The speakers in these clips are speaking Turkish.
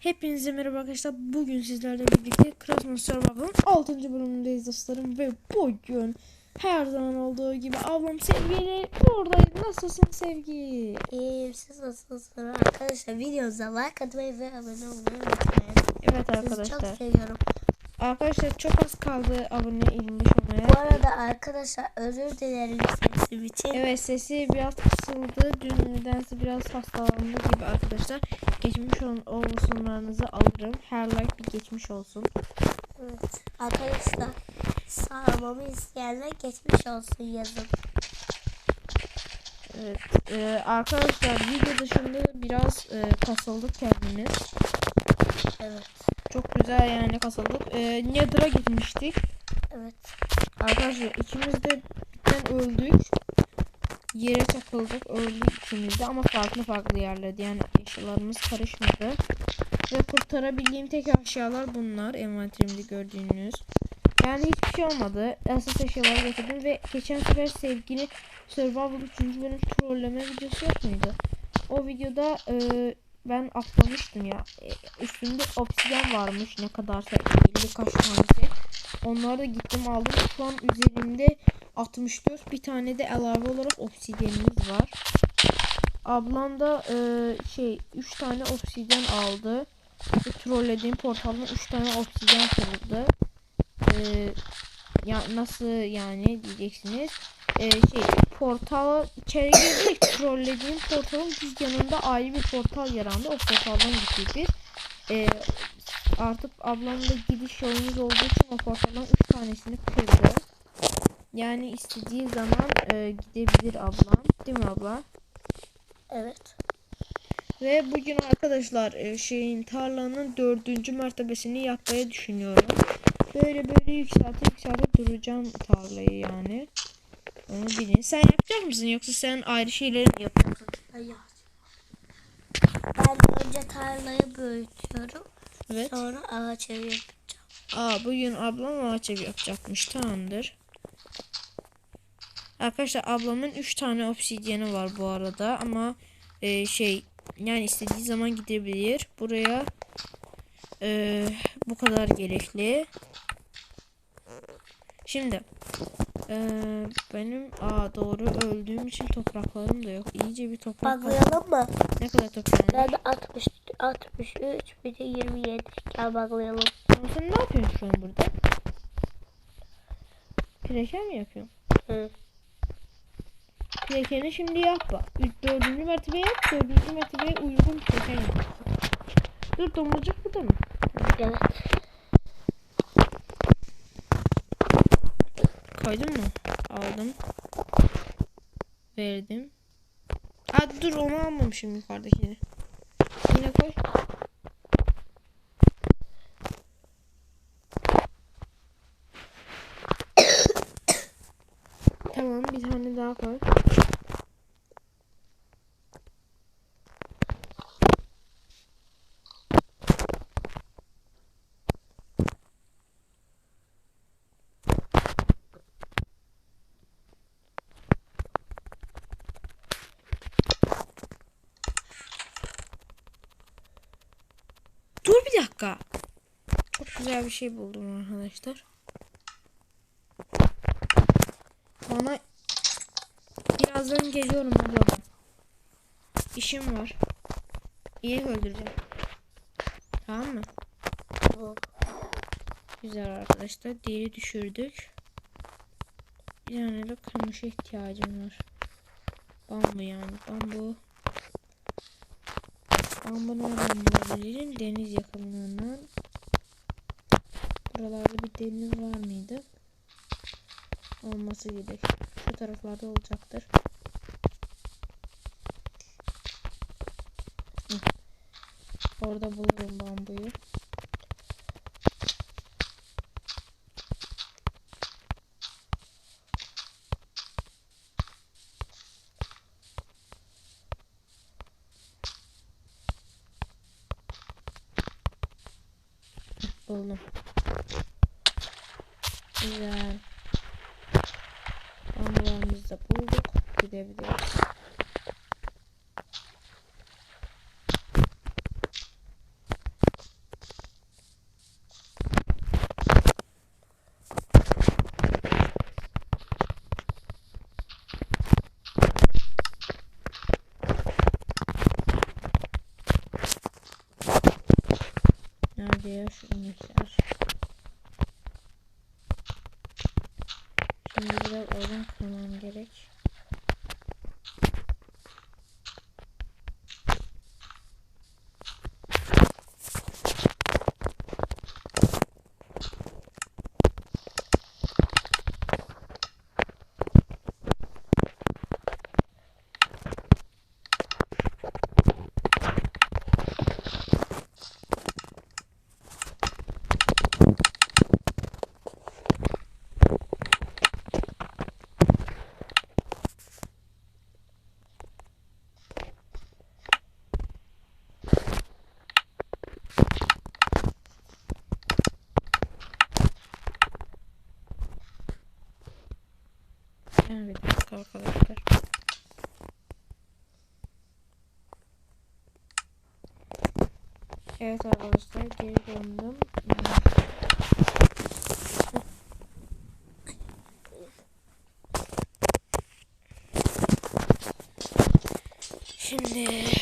Hepinize merhaba arkadaşlar. Bugün sizlerle birlikte Christmas Survival'ın 6. bölümündeyiz dostlarım. Ve bugün her zaman olduğu gibi ablam sevgiyle buradaydı. Nasılsın sevgi? İyiyim siz nasılsınız arkadaşlar videomuza like atmayı ve abone olmayı unutmayın. Evet Sizi arkadaşlar. çok seviyorum. Arkadaşlar çok az kaldı abone 25 olmaya. Bu arada arkadaşlar özür dilerim sesim için. Evet sesi biraz kısıldı. Dün nedense biraz hastalandı gibi arkadaşlar. Geçmiş ol- olsunlarınızı alırım. Her like bir geçmiş olsun. Evet. Arkadaşlar sağlamamı isteyenler geçmiş olsun yazın. Evet. Ee, arkadaşlar video dışında biraz e, kasıldık kendimiz. Evet. Çok güzel yani kasıldık. Ee, Nether'a gitmiştik. Evet. Arkadaşlar ikimiz de birden öldük. Yere çakıldık. Öldük ikimiz de ama farklı farklı yerlerde. Yani eşyalarımız karışmadı. Ve kurtarabildiğim tek eşyalar bunlar. Envanterimde gördüğünüz. Yani hiçbir şey olmadı. Esas eşyaları getirdim ve geçen sefer sevgili Survival 3. bölüm trolleme videosu yok muydu? O videoda e, ben atlamıştım ya. E, üstünde obsidyen varmış ne kadarsa 50 kaç tanesi. Onları da gittim aldım. Şu an üzerimde 64 bir tane de ilave olarak obsidyenimiz var. Ablam da e, şey 3 tane obsidyen aldı. Ve trollediğim portaldan 3 tane obsidyen kırıldı. E, ya nasıl yani diyeceksiniz. E, şey portal içeri girdik trollediğim portalın düz yanında ayrı bir portal yarandı. O portaldan gittik biz. E, artık ablamla gidiş yolumuz olduğu için o portaldan 3 tanesini kırdı. Yani istediği zaman e, gidebilir ablam. Değil mi abla? Evet. Ve bugün arkadaşlar e, şeyin tarlanın dördüncü mertebesini yapmayı düşünüyorum. Böyle böyle yükseltip yükseltip duracağım tarlayı yani. Onu bilin. Sen yapacak mısın yoksa sen ayrı şeyleri mi yapıyorsun? Ay ya. Ben önce tarlayı büyütüyorum. Evet. Sonra ağaç evi yapacağım. Aa bugün ablam ağaç evi yapacakmış. Tamamdır. Arkadaşlar ablamın 3 tane obsidyeni var bu arada ama e, şey yani istediği zaman gidebilir. Buraya e, bu kadar gerekli. Şimdi e, benim aa doğru öldüğüm için topraklarım da yok. İyice bir toprak var. Baklayalım mı? Ne kadar toprağın? Ben de 60, 63, bir de 27. Gel baklayalım. Ama sen ne yapıyorsun şu an burada? Preker mi yapıyorsun? Hı. Prekeni şimdi yap bak. Üç- Dördüncü mertebe yap. Dördüncü mertebeye uygun preken yap. Dur domuzcuk burada mı? Evet. Koydun mu? Aldım. Verdim. Ha dur onu almamışım yukarıdakini. Yine koy. tamam bir tane daha koy. Dur bir dakika. Çok güzel bir şey buldum arkadaşlar. Bana birazdan geliyorum abla. İşim var. İyi öldüreceğim. Tamam mı? Güzel arkadaşlar. Deri düşürdük. Bir tane de kamışa ihtiyacım var. Bambu yani. Bambu. Bambu nereden bulabilirim? Deniz yakınlığından. Buralarda bir deniz var mıydı? Olması gerek. Şu taraflarda olacaktır. Orada bulurum bambuyu. Buldum. Güzel. Bambularımızı da bulduk. Gidebiliriz. Buraya şu inekler. Şimdi biraz odun kırmam gerek. Yani bir dakika arkadaşlar. Evet arkadaşlar geri döndüm. Şimdi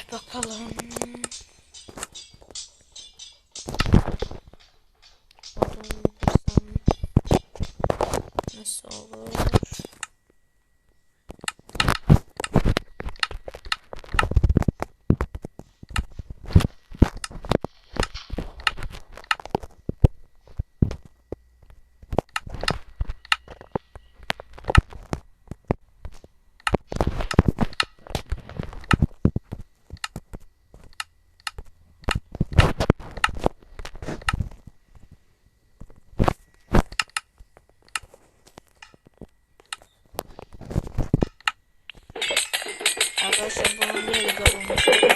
Gracias.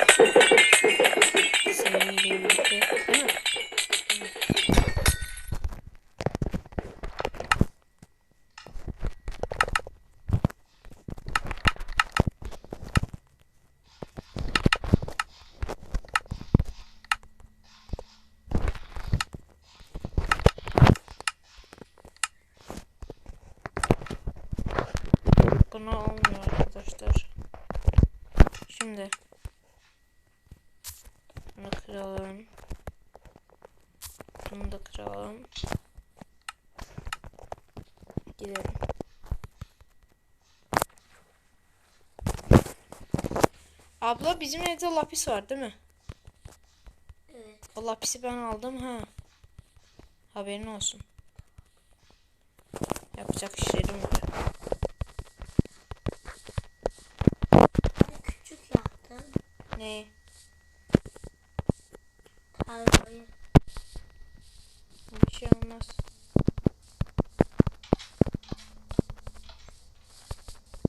Şimdi bunu kıralım. Bunu da kıralım. Gidelim. Abla bizim evde lapis var değil mi? Evet. O lapisi ben aldım ha. Haberin olsun. Yapacak işlerim var. Ben küçük yaptım. Ne? Tarlayı. Bir şey olmaz.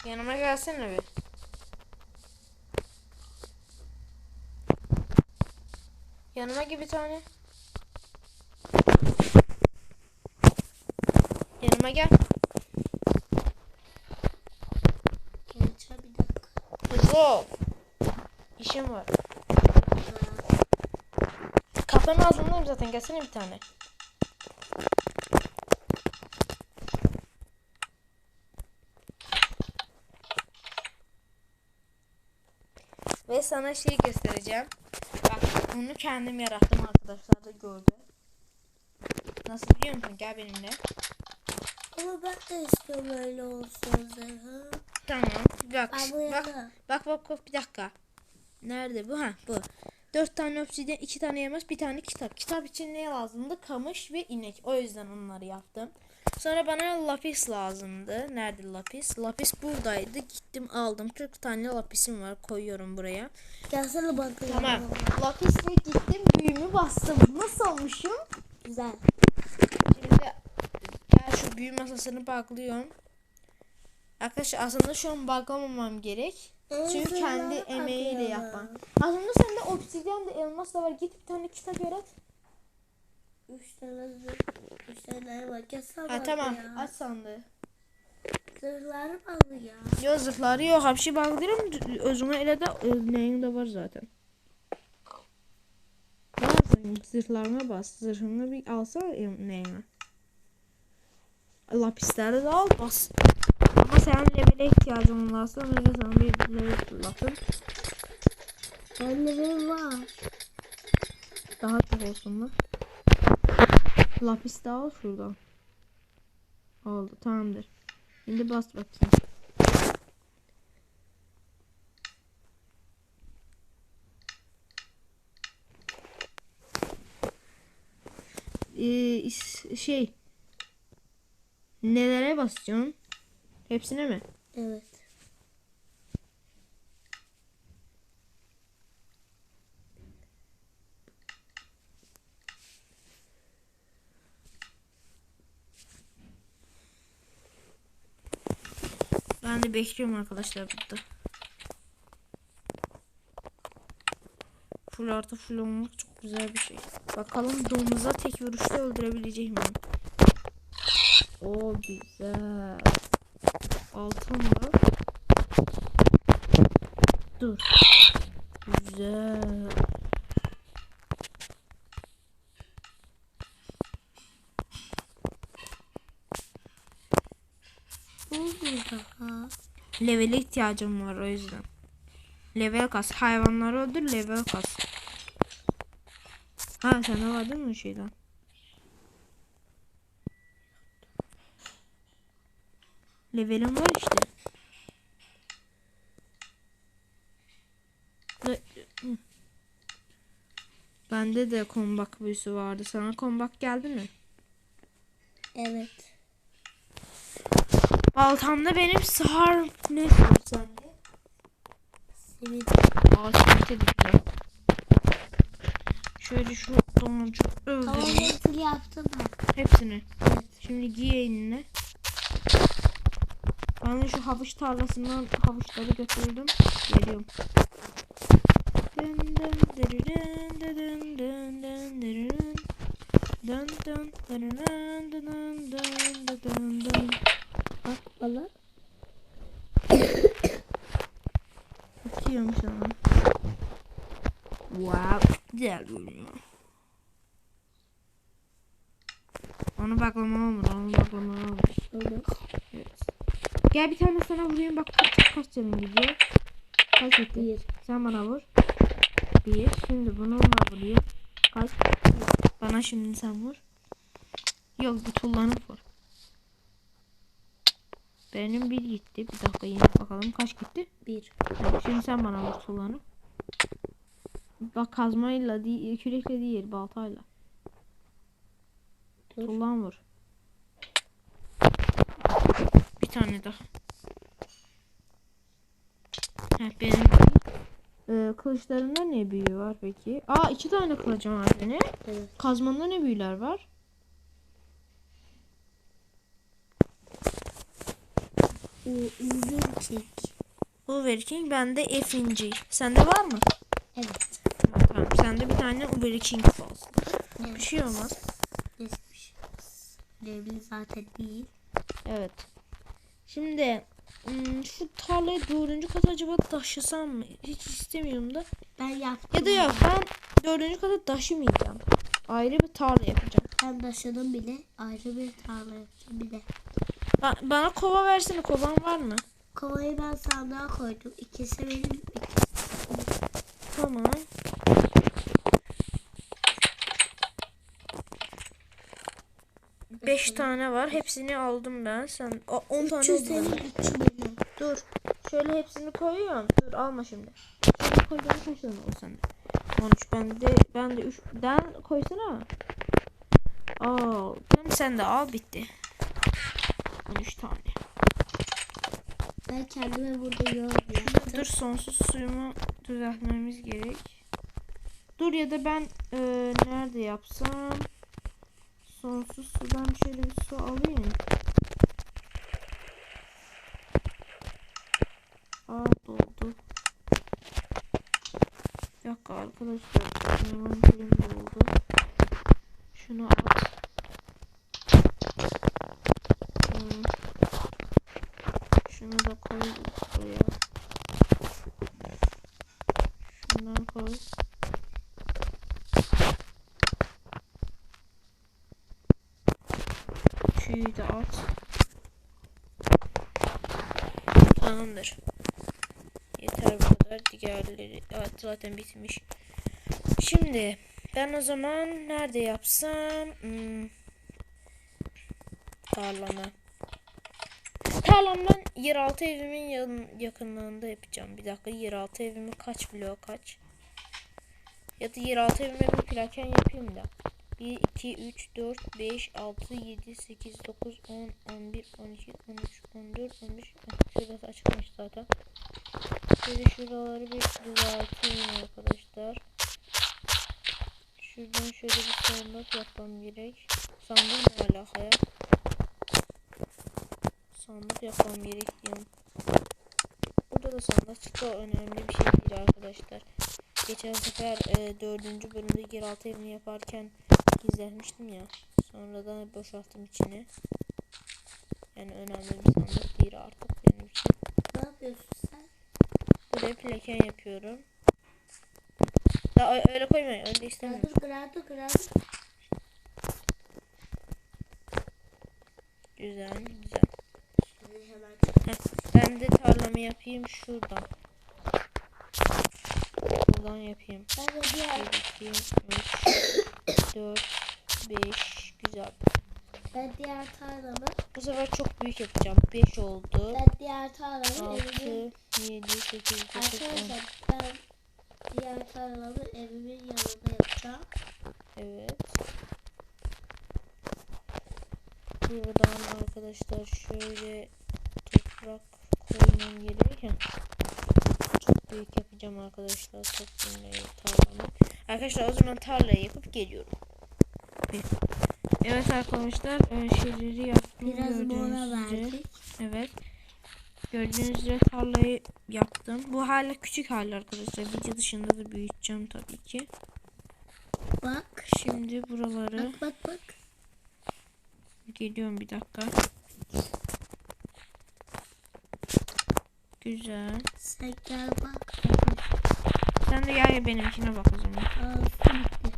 Yanıma gelsene bir. Yanıma gel bir tane. Yanıma gel. Gençler bir dakika. Hızlı ol. İşim var. Kafanın ağzındayım zaten. Gelsene bir tane. Sana şey göstereceğim. Bak bunu kendim yarattım arkadaşlar da gördü. Nasıl biliyor musun? Gel benimle. Ama ben de istiyorum öyle olsun zırhı. Tamam. Bak. Bak. Bak bak bak bir dakika. Nerede bu? Ha bu. Dört tane obsidyen, iki tane elmas, bir tane kitap. Kitap için ne lazımdı? Kamış ve inek. O yüzden onları yaptım. Sonra bana lapis lazımdı. Nerede lapis? Lapis buradaydı. Gittim aldım. 40 tane lapisim var. Koyuyorum buraya. Gelsene bakalım. Tamam. Lapisle gittim büyümü bastım. Nasıl olmuşum? Güzel. Şimdi ben şu büyü masasını baklıyorum. Arkadaşlar aslında şu an baklamamam gerek. Çünkü Evet, kendi emeğiyle yapan. Aslında sende obsidyen de elmas da var. Git bir tane kitap yarat. Üç tane. Üç tane var. Gelsene Ha tamam. ya. Aç sandığı. Zırhları bağlı ya. Yo zırhları yok. Hapşi bağlıyorum. Özüme ele de neyin de var zaten. Bazen zırhlarına bas. Zırhını bir alsana neyine. Lapisleri de al bas. Ama senin levele ihtiyacın olmazsa ben de sana bir level fırlatın. Bende benim var. Daha çok olsun mu? Lapis de al şuradan. Oldu tamamdır. Şimdi bas bakayım. Ee, şey nelere basacaksın? Hepsine mi? Evet. De bekliyorum arkadaşlar burada. Full artı full olmak çok güzel bir şey. Bakalım domuza tek vuruşta öldürebilecek miyim? O güzel. Altın var. Dur. Güzel. Ne oldu daha? Levele ihtiyacım var o yüzden. Level kas. Hayvanları öldür level kas. Ha sende var değil mi şeyden? Levelim var işte. Bende de kombak büyüsü vardı. Sana kombak geldi mi? Evet. Baltamda benim sar ne sende? Senin Aa simite dikkat. Şöyle şu domuzcu Tamam öldüreyim. hepsini yaptım ben. Hepsini. Şimdi giy eline. Ben de şu havuç tarlasından havuçları götürdüm. Geliyorum. Baklama olmadı. Onu baklama olmadı. Olmaz. Evet. Gel bir tane sana vurayım bak kaç, kaç canın gidiyor. Kaç etti? Bir. Sen bana vur. Bir. Şimdi bunu ona vurayım. Kaç? Bana şimdi sen vur. Yok bir tullanıp vur. Benim bir gitti. Bir dakika yine bakalım kaç gitti. Bir. Evet, Şimdi sen bana vur tullanıp. Bak kazmayla değil, kürekle değil baltayla. Dur. Tullan vur. Bir tane daha. Heh, benim ee, kılıçlarında ne büyü var peki? Aa iki tane kılıcım var benim. Evet. Kazmanda ne büyüler var? O uzun çek. Uber King bende F'inci. Sende var mı? Evet. Tamam sende bir tane Uber King olsun. Bir Evet. şey olmaz. Önemli zaten değil. Evet. Şimdi hmm, şu tarlayı dördüncü kata acaba taşısam mı? Hiç istemiyorum da. Ben yaptım. Ya da yok ben dördüncü kata taşımayacağım. Ayrı bir tarla yapacağım. Ben taşıdım bile. Ayrı bir tarla yapacağım bir de. Ba- bana kova versene kovan var mı? Kovayı ben sandığa koydum. İkisi benim. ikisi Tamam. Beş tane var. Hepsini aldım ben. Sen o, on tane Üçü oldu. Dur. Şöyle hepsini koyuyorum. Dur alma şimdi. Şöyle koyacağım kaç tane oldu sende? 13 bende. Ben de 3. Den koysana. Al. Tamam sen de al bitti. 13 tane. Ben kendime burada yaptım. Dur sonsuz suyumu düzeltmemiz gerek. Dur ya da ben e, nerede yapsam? Sonsuz sudan şöyle bir su alayım. Aa doldu. Bir dakika arkadaşlar. Benim pilim doldu. Şunu at. Hmm. Şunu da koy buraya. Şundan koy. Şuyu da at. Tamamdır. Yeter bu kadar. Diğerleri evet, zaten bitmiş. Şimdi ben o zaman nerede yapsam? Hmm, tarlama. Tarlamdan yeraltı evimin yan, yakınlığında yapacağım. Bir dakika yeraltı evimi kaç blok kaç? Ya da yeraltı evime bir plaken yapayım da. 1, 2, 3, 4, 5, 6, 7, 8, 9, 10, 11, 12, 13, 14, 15. Heh, Şurası açıkmış zaten. Şöyle şuraları bir düzelteyim arkadaşlar. Şuradan şöyle bir sandık yapmam gerek. Sandık ne alaka ya? Sandık yapmam gerek diyorum. Burada da sandık çıktı. Önemli bir şey değil arkadaşlar. Geçen sefer e, dördüncü bölümde yeraltı evini yaparken gizlenmiştim ya. Sonradan boşalttım içini. Yani önemli bir sandık değil artık benim için. Ne yapıyorsun sen? Buraya plaken yapıyorum. Ö- öyle koymayın. Öyle istemiyorum. Gradur gradur gradur. Güzel güzel. Heh, ben de tarlamı yapayım şuradan. Buradan yapayım. Ben de diğer, 1, 2, 3, 4, 5. Güzel. ben diğer tarlamı, Bu sefer çok büyük yapacağım. 5 oldu. ben diğer tarlamı 6, evimin, 7, 8, 9, 10. arkadaşlar ben diğer tarlamı evimin yanında yapacağım. Evet. Buradan arkadaşlar şöyle toprak koymam gerekiyor. Çok büyük yapacağım arkadaşlar toplamayı tarlamı. Arkadaşlar o zaman tarlayı yapıp geliyorum. Evet arkadaşlar e, şeyleri yaptım. Biraz mola verdik. Evet. Gördüğünüz üzere tarlayı yaptım. Bu hala küçük hali arkadaşlar. Video dışında da büyüteceğim tabii ki. Bak. Şimdi buraları Bak bak bak. geliyorum bir dakika. Güzel. Sen gel bak. Sen de gel ya benimkine bak o zaman. Aa, su bitti.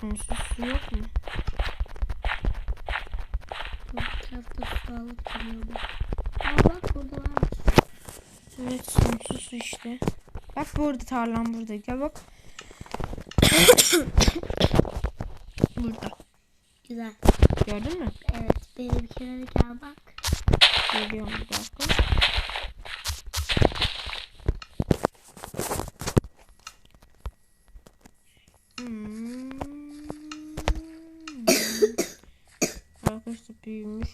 Sonsuz su yok mu? Bu tarafta su alıp geliyorum. Aa bak burada varmış. Evet sonsuz su işte. Bak burada tarlam burada. Gel bak. burada. Güzel. Gördün mü? Evet benimkine de gel bak. Geliyorum bir dakika. Hmm. Arkadaşlar büyümüş.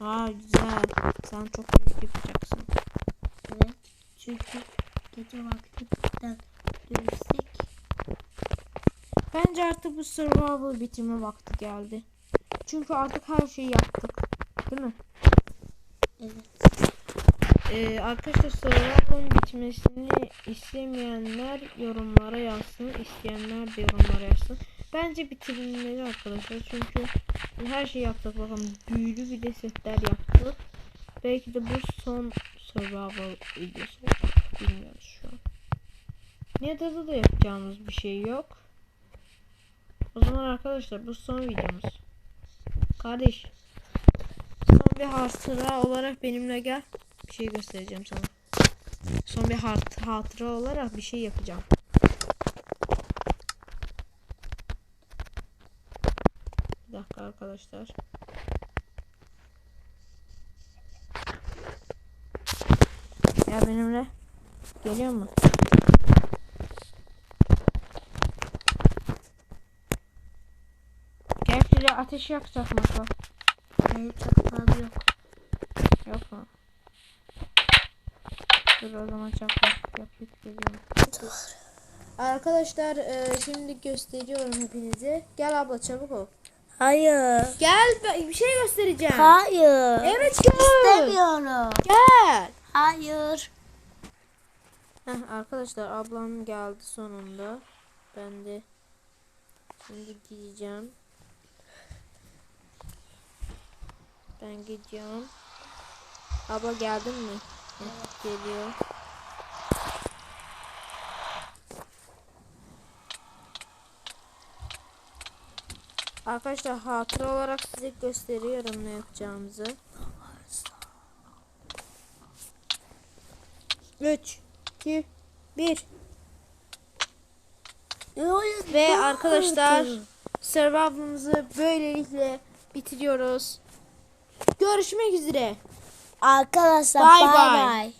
Aa güzel. Sen çok büyük yapacaksın. Evet. Çünkü gece vaktinden dönüşsek Bence artık bu survival bitirme vakti geldi. Çünkü artık her şeyi yaptık. Değil mi? Ee, arkadaşlar survival'ın bitmesini istemeyenler yorumlara yazsın. isteyenler de yorumlara yazsın. Bence bitirilmeli arkadaşlar. Çünkü her şeyi yaptık. Bakın büyülü bir de setler yaptık. Belki de bu son survival videosu olacak. Bilmiyoruz şu an. Nether'da da yapacağımız bir şey yok. O zaman arkadaşlar bu son videomuz. Kardeş. Son bir hatıra olarak benimle gel. Bir şey göstereceğim sana. Son bir hat hatıra olarak bir şey yapacağım. Bir dakika arkadaşlar. Ya benimle. Geliyor mu? Gel şuraya ateş yakacak fazla yok. Yok mu? Dur o zaman çakmak yapıp geliyorum. Arkadaşlar e, şimdi gösteriyorum hepinize. Gel abla çabuk ol. Hayır. Gel bir şey göstereceğim. Hayır. Evet gel. İstemiyorum. Gel. Hayır. Heh, arkadaşlar ablam geldi sonunda. Ben de şimdi gideceğim. Ben gidiyorum. Abla geldin mi? Geliyor. Arkadaşlar hatıra olarak size gösteriyorum ne yapacağımızı. 3 2 1 Ve arkadaşlar survival'ımızı böylelikle bitiriyoruz. Görüşmek üzere. Arkadaşlar bay bay.